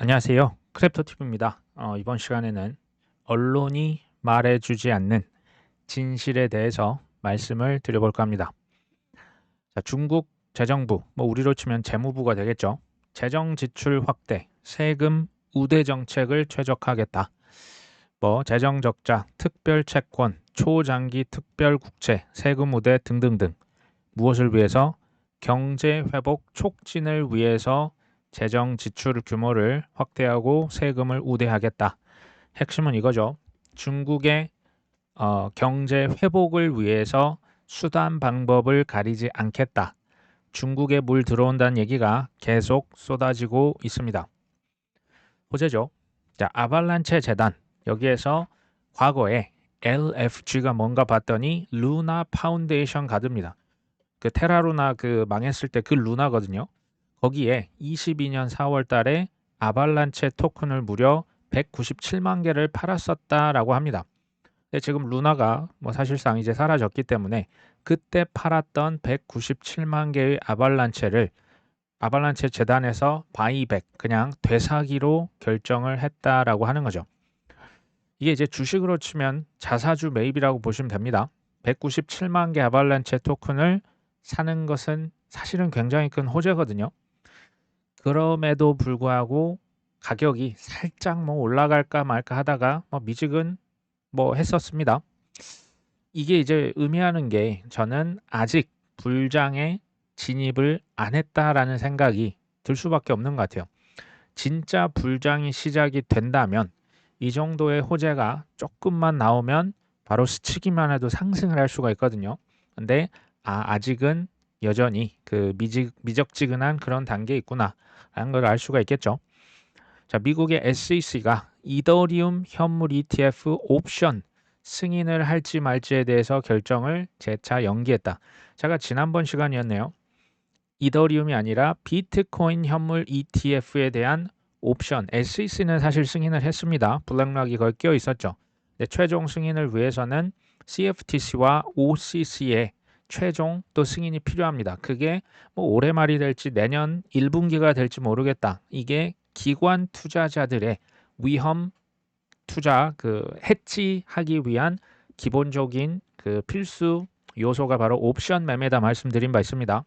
안녕하세요. 크랩토티브입니다. 어, 이번 시간에는 언론이 말해주지 않는 진실에 대해서 말씀을 드려볼까 합니다. 자, 중국 재정부, 뭐 우리로 치면 재무부가 되겠죠. 재정 지출 확대, 세금 우대 정책을 최적화하겠다. 뭐 재정 적자, 특별 채권, 초장기 특별 국채, 세금 우대 등등등. 무엇을 위해서? 경제 회복 촉진을 위해서 재정 지출 규모를 확대하고 세금을 우대하겠다. 핵심은 이거죠. 중국의 어, 경제 회복을 위해서 수단 방법을 가리지 않겠다. 중국에 물 들어온다는 얘기가 계속 쏟아지고 있습니다. 호재죠. 자, 아발란체 재단 여기에서 과거에 LFG가 뭔가 봤더니 루나 파운데이션 가드입니다. 그 테라루나 그 망했을 때 그 루나거든요. 거기에 22년 4월 달에 아발란체 토큰을 무려 197만 개를 팔았었다라고 합니다. 근데 지금 루나가 뭐 사실상 이제 사라졌기 때문에 그때 팔았던 197만 개의 아발란체를 아발란체 재단에서 바이백 그냥 되사기로 결정을 했다라고 하는 거죠. 이게 이제 주식으로 치면 자사주 매입이라고 보시면 됩니다. 197만 개 아발란체 토큰을 사는 것은 사실은 굉장히 큰 호재거든요. 그럼에도 불구하고 가격이 살짝 뭐 올라갈까 말까 하다가 뭐 미직은 뭐 했었습니다. 이게 이제 의미하는 게 저는 아직 불장에 진입을 안 했다라는 생각이 들 수밖에 없는 것 같아요. 진짜 불장이 시작이 된다면 이 정도의 호재가 조금만 나오면 바로 스치기만 해도 상승을 할 수가 있거든요. 근데 아, 아직은 여전히 그 미직, 미적지근한 그런 단계에 있구나 라는 걸 알 수가 있겠죠. 자, 미국의 SEC가 이더리움 현물 ETF 옵션 승인을 할지 말지에 대해서 결정을 재차 연기했다. 제가 지난번 시간이었네요. 이더리움이 아니라 비트코인 현물 ETF에 대한 옵션 SEC는 사실 승인을 했습니다. 블랙락이 거기 끼어 있었죠. 최종 승인을 위해서는 CFTC와 OCC의 최종 또 승인이 필요합니다. 그게 뭐 올해 말이 될지 내년 1분기가 될지 모르겠다. 이게 기관 투자자들의 위험 투자 그 해지하기 위한 기본적인 그 필수 요소가 바로 옵션 매매다 말씀드린 바 있습니다.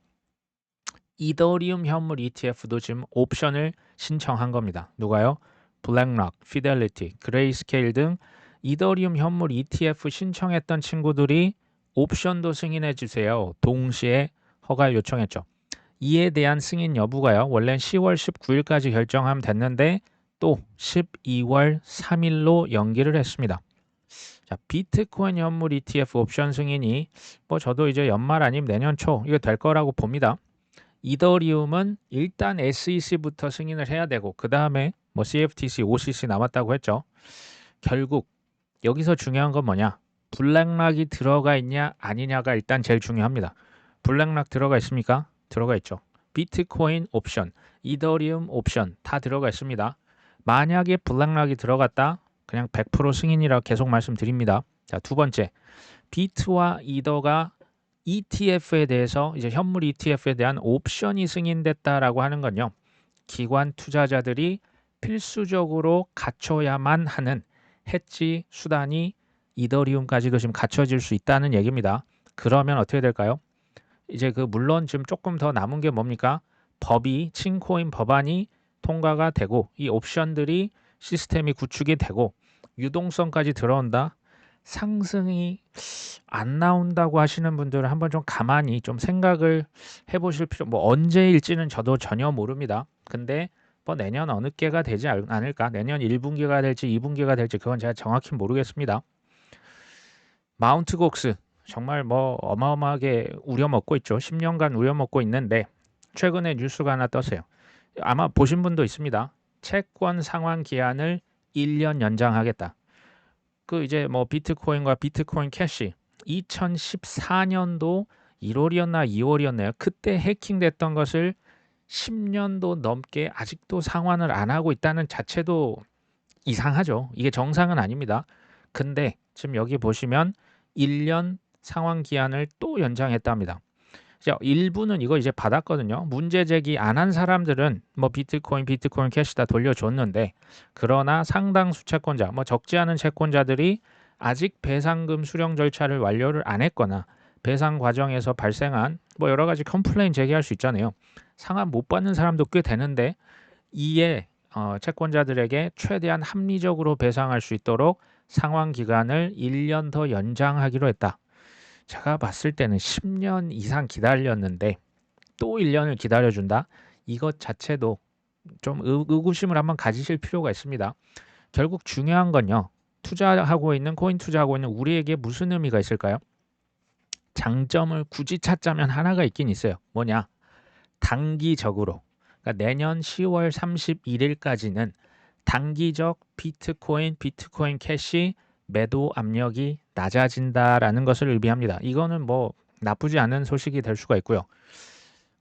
이더리움 현물 ETF도 지금 옵션을 신청한 겁니다. 누가요? 블랙락, 피델리티, 그레이스케일 등 이더리움 현물 ETF 신청했던 친구들이 옵션도 승인해 주세요. 동시에 허가 요청했죠. 이에 대한 승인 여부가요. 원래 10월 19일까지 결정하면 됐는데 또 12월 3일로 연기를 했습니다. 자, 비트코인 현물 ETF 옵션 승인이 뭐 저도 이제 연말 아니면 내년 초 이거 될 거라고 봅니다. 이더리움은 일단 SEC부터 승인을 해야 되고 그 다음에 뭐 CFTC, OCC 남았다고 했죠. 결국 여기서 중요한 건 뭐냐? 블랙락이 들어가 있냐 아니냐가 일단 제일 중요합니다. 블랙락 들어가 있습니까? 들어가 있죠. 비트코인 옵션, 이더리움 옵션 다 들어가 있습니다. 만약에 블랙락이 들어갔다 그냥 100% 승인이라 계속 말씀드립니다. 자, 두 번째. 비트와 이더가 ETF에 대해서 이제 현물 ETF에 대한 옵션이 승인됐다라고 하는 건요. 기관 투자자들이 필수적으로 갖춰야만 하는 해지 수단이 이더리움까지도 지금 갖춰질 수 있다는 얘기입니다. 그러면 어떻게 될까요? 이제 그 물론 지금 조금 더 남은 게 뭡니까? 법이 칭코인 법안이 통과가 되고 이 옵션들이 시스템이 구축이 되고 유동성까지 들어온다. 상승이 안 나온다고 하시는 분들은 한번 좀 가만히 좀 생각을 해보실 필요 뭐 언제일지는 저도 전혀 모릅니다. 근데 뭐 내년 어느 때가 되지 않을까? 내년 1분기가 될지 2분기가 될지 그건 제가 정확히 모르겠습니다. 마운트 곡스 정말 뭐 어마어마하게 우려먹고 있죠. 10년간 우려먹고 있는데 최근에 뉴스가 하나 떴어요. 아마 보신 분도 있습니다. 채권 상환 기한을 1년 연장하겠다. 그 이제 뭐 비트코인과 비트코인 캐시 2014년도 1월이었나 2월이었나요? 그때 해킹됐던 것을 10년도 넘게 아직도 상환을 안 하고 있다는 자체도 이상하죠. 이게 정상은 아닙니다. 근데 지금 여기 보시면 1년 상환 기한을 또 연장했답니다. 일부는 이거 이제 받았거든요. 문제 제기 안 한 사람들은 뭐 비트코인, 비트코인 캐시 다 돌려줬는데 그러나 상당수 채권자, 뭐 적지 않은 채권자들이 아직 배상금 수령 절차를 완료를 안 했거나 배상 과정에서 발생한 뭐 여러 가지 컴플레인 제기할 수 있잖아요. 상환 못 받는 사람도 꽤 되는데 이에 어, 채권자들에게 최대한 합리적으로 배상할 수 있도록 상환 기간을 1년 더 연장하기로 했다. 제가 봤을 때는 10년 이상 기다렸는데 또 1년을 기다려준다. 이것 자체도 좀 의- 의구심을 한번 가지실 필요가 있습니다. 결국 중요한 건요. 투자하고 있는 코인 투자하고 있는 우리에게 무슨 의미가 있을까요? 장점을 굳이 찾자면 하나가 있긴 있어요. 뭐냐? 단기적으로 그러니까 내년 10월 31일까지는 단기적 비트코인, 비트코인 캐시 매도 압력이 낮아진다라는 것을 의미합니다. 이거는 뭐 나쁘지 않은 소식이 될 수가 있고요.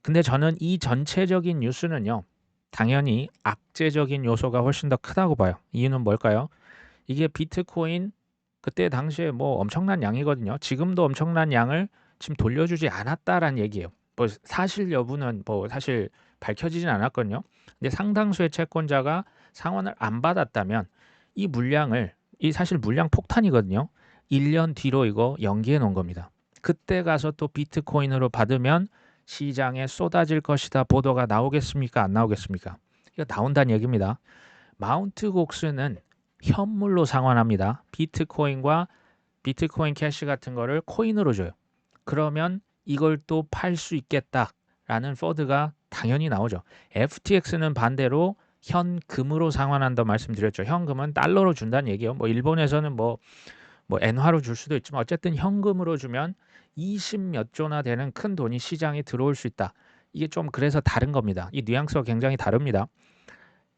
근데 저는 이 전체적인 뉴스는요. 당연히 악재적인 요소가 훨씬 더 크다고 봐요. 이유는 뭘까요? 이게 비트코인 그때 당시에 뭐 엄청난 양이거든요. 지금도 엄청난 양을 지금 돌려주지 않았다라는 얘기예요. 뭐 사실 여부는 뭐 사실 밝혀지진 않았거든요. 근데 상당수의 채권자가 상환을 안 받았다면 이 물량을 이 사실 물량 폭탄이거든요. 1년 뒤로 이거 연기해 놓은 겁니다. 그때 가서 또 비트코인으로 받으면 시장에 쏟아질 것이다 보도가 나오겠습니까? 안 나오겠습니까? 이거 나온다는 얘기입니다. 마운트 곡스는 현물로 상환합니다. 비트코인과 비트코인 캐시 같은 거를 코인으로 줘요. 그러면 이걸 또 팔 수 있겠다라는 포드가 당연히 나오죠. FTX는 반대로 현금으로 상환한다 말씀드렸죠. 현금은 달러로 준다는 얘기예요. 뭐 일본에서는 뭐뭐 엔화로 줄 수도 있지만 어쨌든 현금으로 주면 20몇 조나 되는 큰 돈이 시장에 들어올 수 있다. 이게 좀 그래서 다른 겁니다. 이 뉘앙스가 굉장히 다릅니다.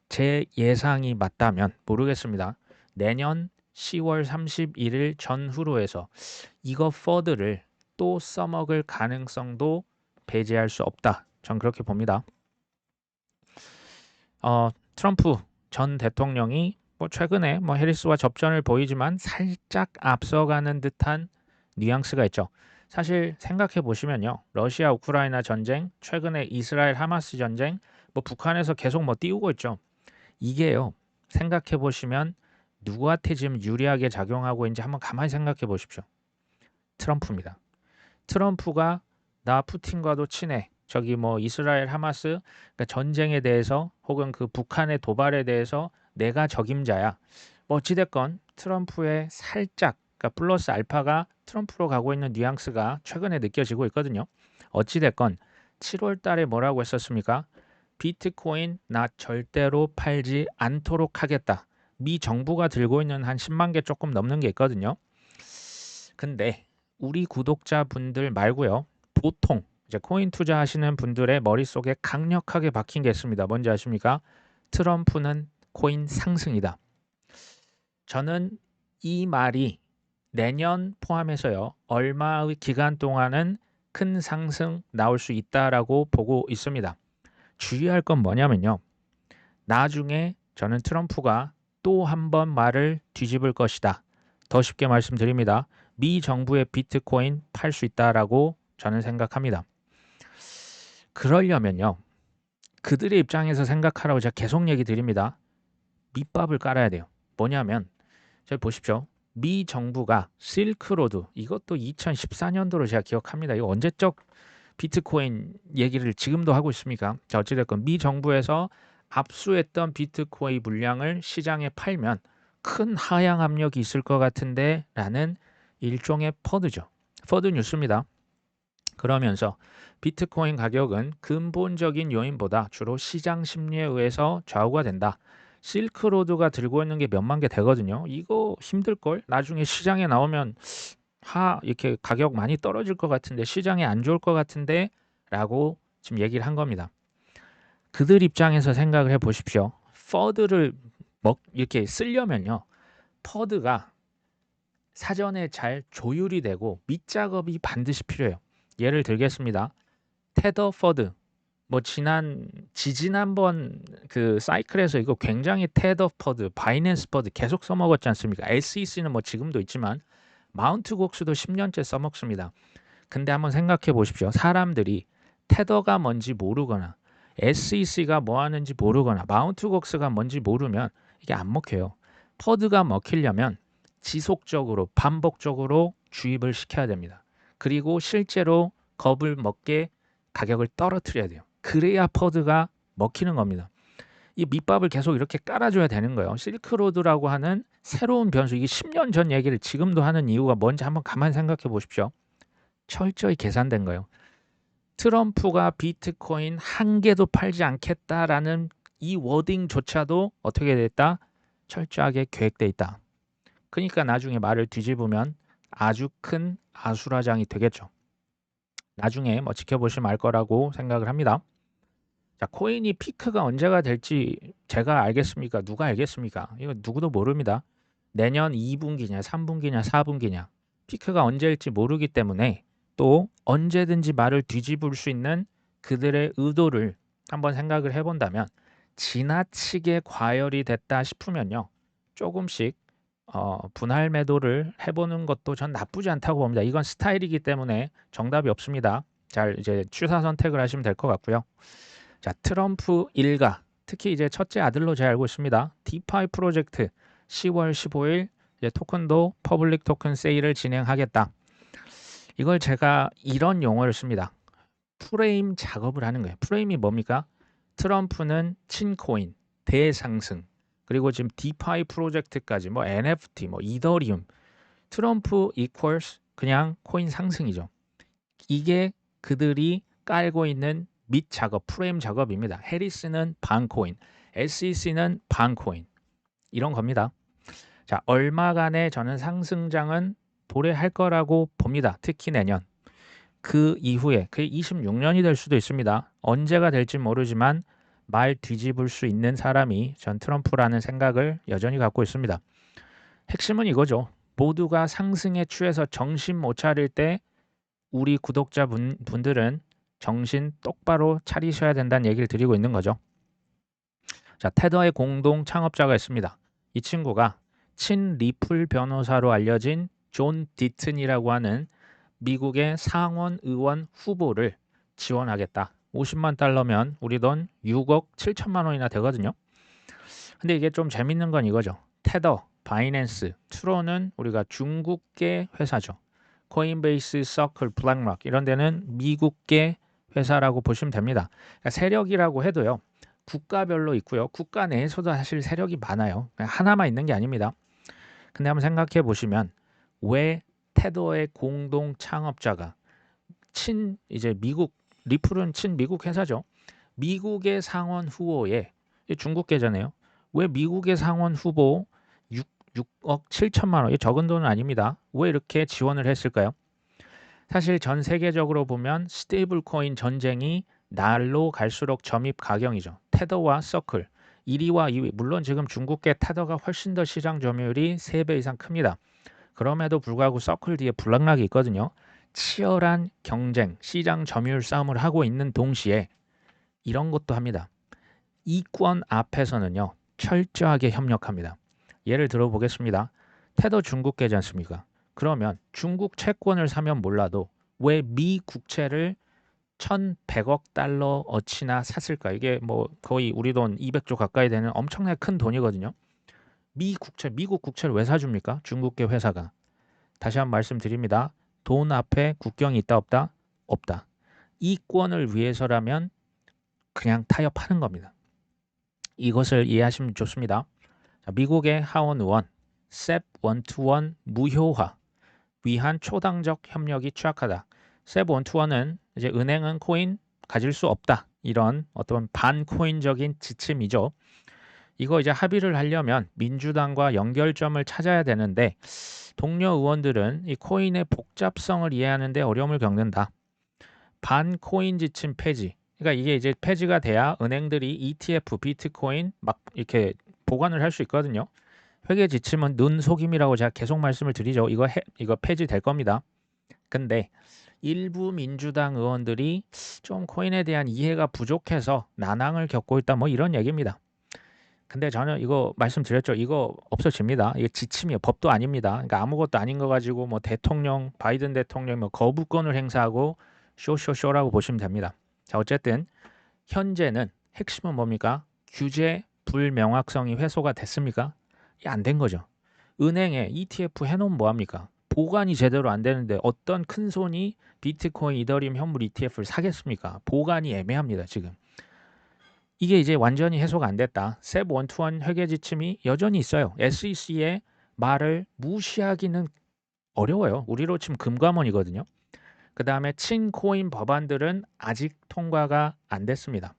제 예상이 맞다면 모르겠습니다. 내년 10월 31일 전후로 해서 이거 퍼드를 또 써먹을 가능성도 배제할 수 없다. 전 그렇게 봅니다. 어, 트럼프 전 대통령이 뭐 최근에 뭐 해리스와 접전을 보이지만 살짝 앞서가는 듯한 뉘앙스가 있죠. 사실 생각해 보시면요. 러시아 우크라이나 전쟁, 최근에 이스라엘 하마스 전쟁, 뭐 북한에서 계속 뭐 띄우고 있죠. 이게요. 생각해 보시면 누구한테 지금 유리하게 작용하고 있는지 한번 가만히 생각해 보십시오. 트럼프입니다. 트럼프가 나 푸틴과도 친해. 저기 뭐 이스라엘 하마스 그러니까 전쟁에 대해서 혹은 그 북한의 도발에 대해서 내가 적임자야. 뭐 어찌됐건 트럼프의 살짝 그러니까 플러스 알파가 트럼프로 가고 있는 뉘앙스가 최근에 느껴지고 있거든요. 어찌됐건 7월 달에 뭐라고 했었습니까? 비트코인 나 절대로 팔지 않도록 하겠다. 미 정부가 들고 있는 한 10만 개 조금 넘는 게 있거든요. 근데 우리 구독자분들 말고요. 보통 이제 코인 투자하시는 분들의 머릿속에 강력하게 박힌 게 있습니다. 뭔지 아십니까? 트럼프는 코인 상승이다. 저는 이 말이 내년 포함해서요. 얼마의 기간 동안은 큰 상승 나올 수 있다라고 보고 있습니다. 주의할 건 뭐냐면요. 나중에 저는 트럼프가 또 한 번 말을 뒤집을 것이다. 더 쉽게 말씀드립니다. 미 정부의 비트코인 팔 수 있다라고 저는 생각합니다. 그러려면요. 그들의 입장에서 생각하라고 제가 계속 얘기 드립니다. 밑밥을 깔아야 돼요. 뭐냐면 저기 보십시오. 미 정부가 실크로드 이것도 2014년도로 제가 기억합니다. 이거 언제적 비트코인 얘기를 지금도 하고 있습니까? 자, 어찌됐건 미 정부에서 압수했던 비트코인 물량을 시장에 팔면 큰 하향 압력이 있을 것 같은데 라는 일종의 퍼드죠. 퍼드 뉴스입니다. 그러면서 비트코인 가격은 근본적인 요인보다 주로 시장 심리에 의해서 좌우가 된다. 실크로드가 들고 있는 게 몇만 개 되거든요. 이거 힘들걸? 나중에 시장에 나오면 하 이렇게 가격 많이 떨어질 것 같은데 시장에 안 좋을 것 같은데 라고 지금 얘기를 한 겁니다. 그들 입장에서 생각을 해 보십시오. 퍼드를 먹 이렇게 쓰려면요. 퍼드가 사전에 잘 조율이 되고 밑작업이 반드시 필요해요. 예를 들겠습니다. 테더 퍼드 뭐 지난 지지난번 그 사이클에서 이거 굉장히 테더 퍼드, 바이낸스 퍼드 계속 써먹었지 않습니까? SEC는 뭐 지금도 있지만 마운트 곡스도 10년째 써먹습니다. 근데 한번 생각해 보십시오. 사람들이 테더가 뭔지 모르거나 SEC가 뭐 하는지 모르거나 마운트 곡스가 뭔지 모르면 이게 안 먹혀요. 퍼드가 먹히려면 지속적으로 반복적으로 주입을 시켜야 됩니다. 그리고 실제로 겁을 먹게 가격을 떨어뜨려야 돼요. 그래야 퍼드가 먹히는 겁니다. 이 밑밥을 계속 이렇게 깔아줘야 되는 거예요. 실크로드라고 하는 새로운 변수, 이게 10년 전 얘기를 지금도 하는 이유가 뭔지 한번 가만히 생각해 보십시오. 철저히 계산된 거예요. 트럼프가 비트코인 한 개도 팔지 않겠다라는 이 워딩조차도 어떻게 됐다? 철저하게 계획돼 있다. 그러니까 나중에 말을 뒤집으면 아주 큰 아수라장이 되겠죠. 나중에 뭐 지켜보시면 알 거라고 생각을 합니다. 자, 코인이 피크가 언제가 될지 제가 알겠습니까? 누가 알겠습니까? 이거 누구도 모릅니다. 내년 2분기냐, 3분기냐, 4분기냐. 피크가 언제일지 모르기 때문에 또 언제든지 말을 뒤집을 수 있는 그들의 의도를 한번 생각을 해본다면 지나치게 과열이 됐다 싶으면요. 조금씩 어, 분할 매도를 해보는 것도 전 나쁘지 않다고 봅니다. 이건 스타일이기 때문에 정답이 없습니다. 잘 이제 취사 선택을 하시면 될 것 같고요. 자, 트럼프 일가 특히 이제 첫째 아들로 제가 알고 있습니다. 디파이 프로젝트 10월 15일 이제 토큰도 퍼블릭 토큰 세일을 진행하겠다. 이걸 제가 이런 용어를 씁니다. 프레임 작업을 하는 거예요. 프레임이 뭡니까? 트럼프는 친코인, 대상승, 그리고 지금 디파이 프로젝트까지 뭐 NFT, 뭐 이더리움, 트럼프 equals 그냥 코인 상승이죠. 이게 그들이 깔고 있는 밑 작업, 프레임 작업입니다. 해리스는 반코인, SEC는 반코인 이런 겁니다. 자, 얼마간의 저는 상승장은 도래할 거라고 봅니다. 특히 내년. 그 이후에 그게 26년이 될 수도 있습니다. 언제가 될지 모르지만 말 뒤집을 수 있는 사람이 전 트럼프라는 생각을 여전히 갖고 있습니다. 핵심은 이거죠. 모두가 상승에 취해서 정신 못 차릴 때 우리 구독자 분, 분들은 정신 똑바로 차리셔야 된다는 얘기를 드리고 있는 거죠. 자, 테더의 공동 창업자가 있습니다. 이 친구가 친 리플 변호사로 알려진 존 디튼이라고 하는 미국의 상원 의원 후보를 지원하겠다. 50만 달러면 우리 돈 6억 7천만 원이나 되거든요. 근데 이게 좀 재밌는 건 이거죠. 테더, 바이낸스, 트로는 우리가 중국계 회사죠. 코인베이스, 서클, 블랙락 이런 데는 미국계 회사라고 보시면 됩니다. 그러니까 세력이라고 해도요. 국가별로 있고요. 국가 내에서도 사실 세력이 많아요. 하나만 있는 게 아닙니다. 근데 한번 생각해 보시면 왜 테더의 공동 창업자가 친 이제 미국 리플은 친 미국 회사죠. 미국의 상원 후보에 중국 계좌네요. 왜 미국의 상원 후보 6, 6억 7천만 원, 적은 돈은 아닙니다. 왜 이렇게 지원을 했을까요? 사실 전 세계적으로 보면 스테이블 코인 전쟁이 날로 갈수록 점입 가경이죠. 테더와 서클 1위와 2위 물론 지금 중국계 테더가 훨씬 더 시장 점유율이 3배 이상 큽니다. 그럼에도 불구하고 서클 뒤에 블락락이 있거든요. 치열한 경쟁, 시장 점유율 싸움을 하고 있는 동시에 이런 것도 합니다. 이권 앞에서는요. 철저하게 협력합니다. 예를 들어 보겠습니다. 테더 중국 계지 않습니까? 그러면 중국 채권을 사면 몰라도 왜 미 국채를 1,100억 달러 어치나 샀을까? 이게 뭐 거의 우리 돈 200조 가까이 되는 엄청나게 큰 돈이거든요. 미 국채, 미국 국채를 왜 사줍니까? 중국계 회사가. 다시 한 번 말씀드립니다. 돈 앞에 국경이 있다 없다? 없다. 이권을 위해서라면 그냥 타협하는 겁니다. 이것을 이해하시면 좋습니다. 자, 미국의 하원 의원 셉 원투원 무효화 위한 초당적 협력이 취약하다. 셉 원투원은 이제 은행은 코인 가질 수 없다. 이런 어떤 반코인적인 지침이죠. 이거 이제 합의를 하려면 민주당과 연결점을 찾아야 되는데 동료 의원들은 이 코인의 복잡성을 이해하는데 어려움을 겪는다. 반 코인 지침 폐지. 그러니까 이게 이제 폐지가 돼야 은행들이 ETF, 비트코인 막 이렇게 보관을 할 수 있거든요. 회계 지침은 눈 속임이라고 제가 계속 말씀을 드리죠. 이거 해, 이거 폐지될 겁니다. 근데 일부 민주당 의원들이 좀 코인에 대한 이해가 부족해서 난항을 겪고 있다 뭐 이런 얘기입니다. 근데 저는 이거 말씀드렸죠. 이거 없어집니다. 이게 지침이에요. 법도 아닙니다. 그러니까 아무것도 아닌 거 가지고 뭐 대통령 바이든 대통령 뭐 거부권을 행사하고 쇼쇼쇼라고 보시면 됩니다. 자, 어쨌든 현재는 핵심은 뭡니까? 규제 불명확성이 회소가 됐습니까? 안 된 거죠. 은행에 ETF 해놓으면 뭐합니까? 보관이 제대로 안 되는데 어떤 큰 손이 비트코인, 이더리움 현물 ETF를 사겠습니까? 보관이 애매합니다, 지금. 이게 이제 완전히 해소가 안 됐다. 셉 원투원 회계 지침이 여전히 있어요. SEC의 말을 무시하기는 어려워요. 우리로 치면 금감원이거든요. 그 다음에 친코인 법안들은 아직 통과가 안 됐습니다.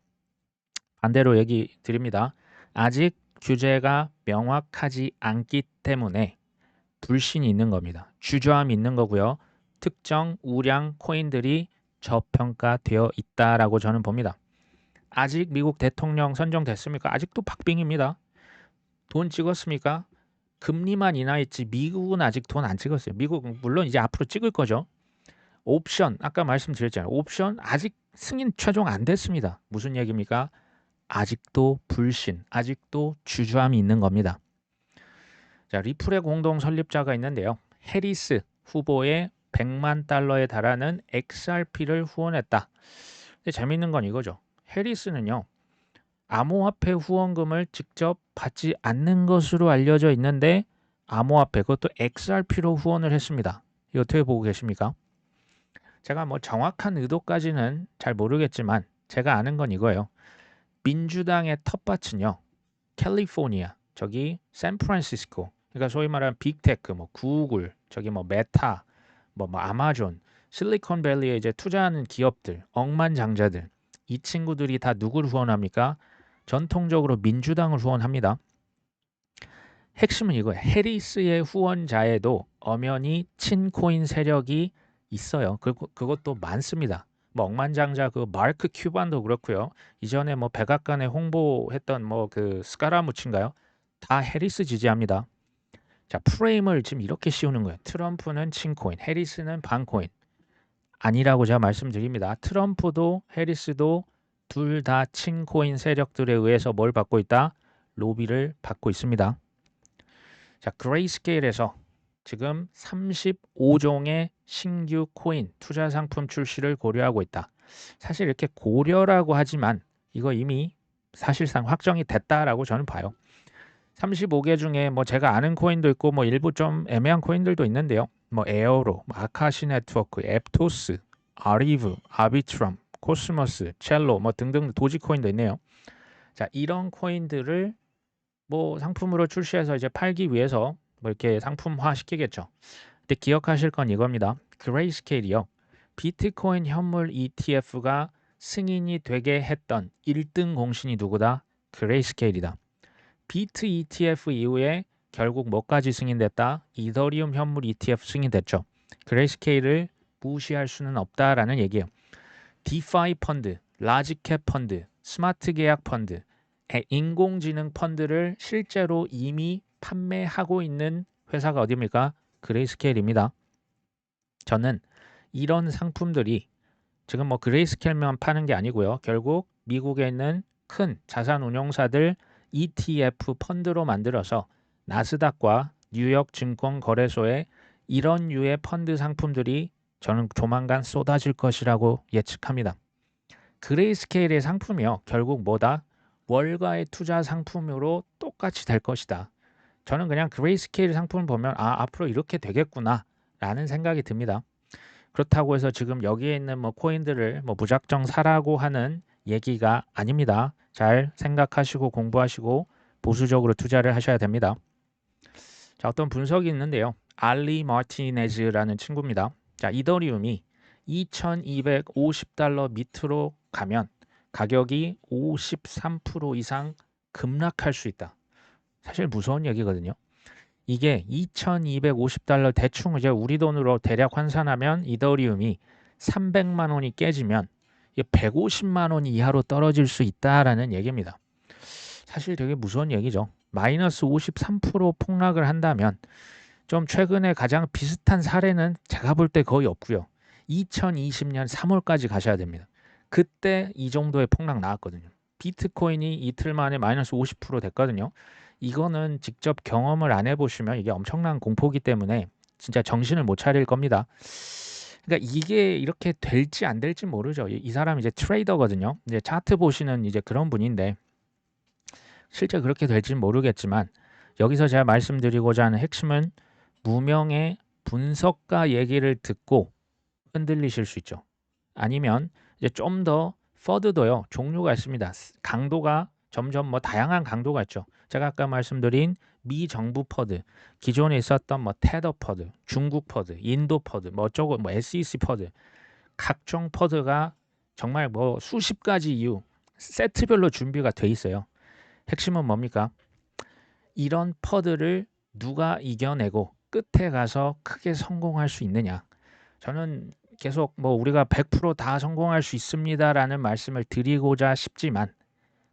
반대로 얘기 드립니다. 아직 규제가 명확하지 않기 때문에 불신이 있는 겁니다. 주저함이 있는 거고요. 특정 우량 코인들이 저평가되어 있다라고 저는 봅니다. 아직 미국 대통령 선정됐습니까? 아직도 박빙입니다. 돈 찍었습니까? 금리만 인하했지 미국은 아직 돈 안 찍었어요. 미국은 물론 이제 앞으로 찍을 거죠. 옵션 아까 말씀드렸잖아요. 옵션 아직 승인 최종 안 됐습니다. 무슨 얘기입니까? 아직도 불신, 아직도 주저함이 있는 겁니다. 자, 리플의 공동 설립자가 있는데요. 해리스 후보의 100만 달러에 달하는 XRP를 후원했다. 근데 재밌는 건 이거죠. 해리스는요. 암호화폐 후원금을 직접 받지 않는 것으로 알려져 있는데 암호화폐 그것도 XRP로 후원을 했습니다. 이거 어떻게 보고 계십니까? 제가 뭐 정확한 의도까지는 잘 모르겠지만 제가 아는 건 이거예요. 민주당의 텃밭은요. 캘리포니아, 저기 샌프란시스코. 그러니까 소위 말하는 빅테크, 뭐 구글, 저기 뭐 메타, 뭐, 뭐 아마존, 실리콘밸리에 이제 투자하는 기업들, 억만장자들. 이 친구들이 다 누구를 후원합니까? 전통적으로 민주당을 후원합니다. 핵심은 이거예요. 해리스의 후원자에도 엄연히 친코인 세력이 있어요. 그, 그것도 많습니다. 뭐 억만장자 그 마르크 큐반도 그렇고요. 이전에 뭐 백악관에 홍보했던 뭐 그 스카라무치인가요? 다 해리스 지지합니다. 자, 프레임을 지금 이렇게 씌우는 거예요. 트럼프는 친코인, 해리스는 반코인. 아니라고 제가 말씀드립니다. 트럼프도 해리스도 둘 다 친코인 세력들에 의해서 뭘 받고 있다? 로비를 받고 있습니다. 자, 그레이스케일에서 지금 35종의 신규 코인 투자 상품 출시를 고려하고 있다. 사실 이렇게 고려라고 하지만 이거 이미 사실상 확정이 됐다라고 저는 봐요. 35개 중에 뭐 제가 아는 코인도 있고 뭐 일부 좀 애매한 코인들도 있는데요. 뭐 에어로, 뭐 아카시 네트워크, 앱토스, 아리브, 아비트럼, 코스모스, 첼로 뭐 등등 도지 코인도 있네요. 자, 이런 코인들을 뭐 상품으로 출시해서 이제 팔기 위해서 뭐 이렇게 상품화 시키겠죠. 근데 기억하실 건 이겁니다. 그레이스케일이요. 비트코인 현물 ETF가 승인이 되게 했던 1등 공신이 누구다? 그레이스케일이다. 비트 ETF 이후에 결국 뭐까지 승인됐다? 이더리움 현물 ETF 승인됐죠. 그레이스케일을 무시할 수는 없다라는 얘기예요. 디파이 펀드, 라지캡 펀드, 스마트 계약 펀드, 인공지능 펀드를 실제로 이미 판매하고 있는 회사가 어디입니까? 그레이스케일입니다. 저는 이런 상품들이 지금 뭐 그레이스케일만 파는 게 아니고요. 결국 미국에 있는 큰 자산 운용사들 ETF 펀드로 만들어서 나스닥과 뉴욕 증권 거래소에 이런 유의 펀드 상품들이 저는 조만간 쏟아질 것이라고 예측합니다. 그레이스케일의 상품이요. 결국 뭐다? 월가의 투자 상품으로 똑같이 될 것이다. 저는 그냥 그레이스케일 상품을 보면 아 앞으로 이렇게 되겠구나 라는 생각이 듭니다. 그렇다고 해서 지금 여기에 있는 뭐 코인들을 뭐 무작정 사라고 하는 얘기가 아닙니다. 잘 생각하시고 공부하시고 보수적으로 투자를 하셔야 됩니다. 자, 어떤 분석이 있는데요. 알리 마티네즈라는 친구입니다. 자, 이더리움이 2250달러 밑으로 가면 가격이 53% 이상 급락할 수 있다. 사실 무서운 얘기거든요. 이게 2250달러 대충 이제 우리 돈으로 대략 환산하면 이더리움이 300만 원이 깨지면 150만 원 이하로 떨어질 수 있다라는 얘기입니다. 사실 되게 무서운 얘기죠. 마이너스 53% 폭락을 한다면 좀 최근에 가장 비슷한 사례는 제가 볼 때 거의 없고요. 2020년 3월까지 가셔야 됩니다. 그때 이 정도의 폭락 나왔거든요. 비트코인이 이틀 만에 마이너스 50% 됐거든요. 이거는 직접 경험을 안 해보시면 이게 엄청난 공포기 때문에 진짜 정신을 못 차릴 겁니다. 그러니까 이게 이렇게 될지 안 될지 모르죠. 이, 이 사람 이제 트레이더거든요. 이제 차트 보시는 이제 그런 분인데 실제 그렇게 될지는 모르겠지만 여기서 제가 말씀드리고자 하는 핵심은 무명의 분석가 얘기를 듣고 흔들리실 수 있죠. 아니면 이제 좀 더 퍼드도요 종류가 있습니다. 강도가 점점 뭐 다양한 강도가 있죠. 제가 아까 말씀드린 미 정부 퍼드, 기존에 있었던 뭐 테더 퍼드, 중국 퍼드, 인도 퍼드, 뭐 어쩌고 뭐 SEC 퍼드, 각종 퍼드가 정말 뭐 수십 가지 이유 세트별로 준비가 돼 있어요. 핵심은 뭡니까? 이런 퍼드를 누가 이겨내고 끝에 가서 크게 성공할 수 있느냐? 저는 계속 뭐 우리가 100%다 성공할 수 있습니다라는 말씀을 드리고자 싶지만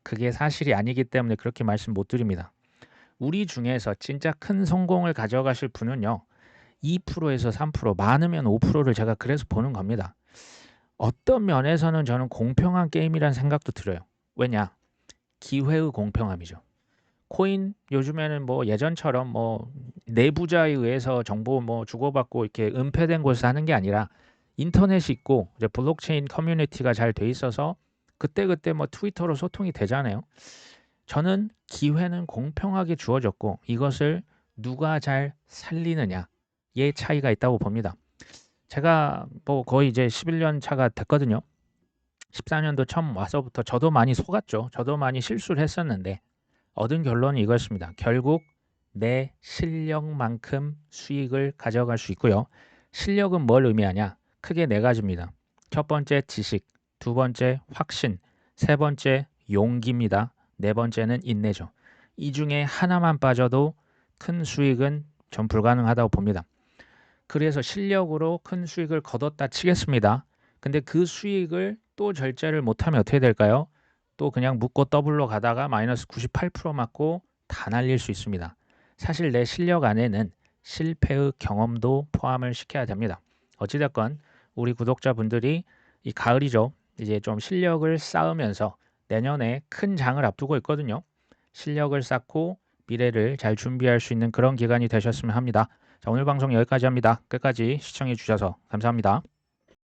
그게 사실이 아니기 때문에 그렇게 말씀 못 드립니다. 우리 중에서 진짜 큰 성공을 가져가실 분은요. 2%에서 3% 많으면 5%를 제가 그래서 보는 겁니다. 어떤 면에서는 저는 공평한 게임이라는 생각도 들어요. 왜냐? 기회의 공평함이죠. 코인 요즘에는 뭐 예전처럼 뭐 내부자에 의해서 정보 뭐 주고받고 이렇게 은폐된 곳에서 하는 게 아니라 인터넷이 있고 이제 블록체인 커뮤니티가 잘 돼 있어서 그때그때 뭐 트위터로 소통이 되잖아요. 저는 기회는 공평하게 주어졌고 이것을 누가 잘 살리느냐의 차이가 있다고 봅니다. 제가 뭐 거의 이제 11년 차가 됐거든요. 14년도 처음 와서부터 저도 많이 속았죠. 저도 많이 실수를 했었는데 얻은 결론이 이거였습니다. 결국 내 실력만큼 수익을 가져갈 수 있고요. 실력은 뭘 의미하냐? 크게 네 가지입니다. 첫 번째 지식, 두 번째 확신, 세 번째 용기입니다. 네 번째는 인내죠. 이 중에 하나만 빠져도 큰 수익은 전 불가능하다고 봅니다. 그래서 실력으로 큰 수익을 거뒀다 치겠습니다. 근데 그 수익을 또 절제를 못하면 어떻게 될까요? 또 그냥 묶고 더블로 가다가 마이너스 98% 맞고 다 날릴 수 있습니다. 사실 내 실력 안에는 실패의 경험도 포함을 시켜야 됩니다. 어찌됐건 우리 구독자분들이 이 가을이죠. 이제 좀 실력을 쌓으면서 내년에 큰 장을 앞두고 있거든요. 실력을 쌓고 미래를 잘 준비할 수 있는 그런 기간이 되셨으면 합니다. 자, 오늘 방송 여기까지 합니다. 끝까지 시청해 주셔서 감사합니다.